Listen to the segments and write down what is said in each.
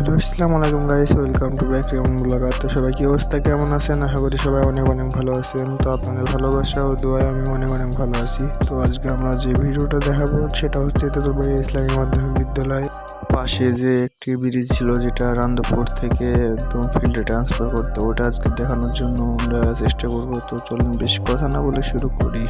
Hello আসসালামু আলাইকুম guys welcome to back Rim blogger তো সবাই কি অবস্থা, কেমন আছেন? আশা করি সবাই অনেক অনেক ভালো আছেন। তো আপনাদের ভালোবাসা ও দোয়ায় আমি অনেক অনেক ভালো আছি। তো আজকে আমরা যে ভিডিওটা দেখাবো, সেটা হচ্ছে তেতুলবাড়ি ইসলামী মাধ্যমিক বিদ্যালয়। পাশে যে একটি ব্রিজ ছিল যেটা রান্দপুর থেকে একদম ফিল্ডে ট্রান্সফার করতো, ওটা আজকে দেখানোর জন্য আমরা চেষ্টা করব। তো চলুন বেশ কথা না বলে শুরু করি।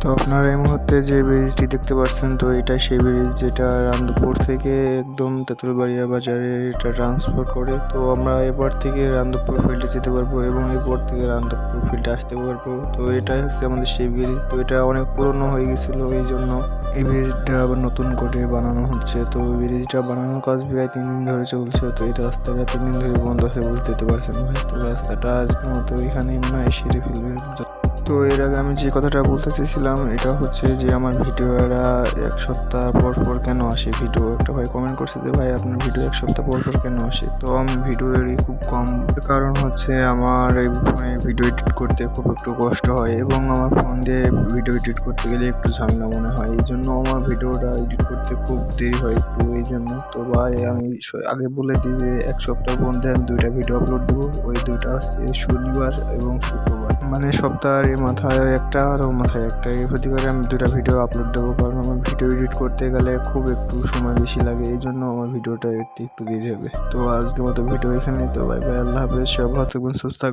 তো আপনারা এই মুহূর্তে যে ব্রিজটি দেখতে পাচ্ছেন, তো এটা সেই ব্রিজ যেটা রান্দপুর থেকে একদম তেঁতুলবাড়িয়া বাজারে এটা ট্রান্সফার করে। তো আমরা এবার থেকে রান্দপুর ফিল্ডে যেতে পারব এবং এরপর থেকে রান্দপুর ফিল্ডে আসতে পারব। তো এটাই হচ্ছে আমাদের সেই ব্রিজ তো এটা অনেক পুরনো হয়ে গেছিল এই জন্য এই ব্রিজটা আবার নতুন করে বানানো হচ্ছে। তো ব্রিজটা বানানোর কাজ প্রায় তিন দিন ধরে চলছে। তো এই রাস্তাটা তিন দিন ধরে বন্ধ আছে বুঝতে পারছেন ভাই। তো রাস্তাটা আজকের মতো এখানে মনে হয় সেরে ফেলবে তো এর আগে আমি যে কথাটা বলতে চেয়েছিলাম, এটা হচ্ছে যে আমার ভিডিওরা এক সপ্তাহ পর পর কেন আসে? ভিডিও একটা ভাই কমেন্ট করছে যে, ভাই, আপনার ভিডিও এক সপ্তাহ পর পর কেন আসে? তো আমি ভিডিও খুব কম। কারণ হচ্ছে আমার এই ফোনে ভিডিও এডিট করতে খুব একটু কষ্ট হয় এবং আমার ফোন দিয়ে ভিডিও এডিট করতে গেলে একটু ঝামেলা মনে হয়। এই জন্য আমার ভিডিওটা এডিট করতে খুব দেরি হয় একটু এই জন্য। তো ভাই, আমি আগে বলে দিই যে, এক সপ্তাহ মধ্যে আমি দুইটা ভিডিও আপলোড দেবো। ওই দুইটা আছে শনিবার এবং শুক্রবার। মানে সপ্তাহের মাথায় একটা, আর মাথায় একটা। প্রতি করে আমি দুটা ভিডিও আপলোড দেবো, কারণ আমার ভিডিও এডিট করতে গেলে খুব একটু সময় বেশি লাগে, এই জন্য আমার ভিডিওটা একটু একটু দেরি হবে। তো আজকের মতো ভিডিও এখানে তো বাই বাই আল্লাহ হাফেজ সব ভালো থাকবেন, সুস্থ থাকবেন।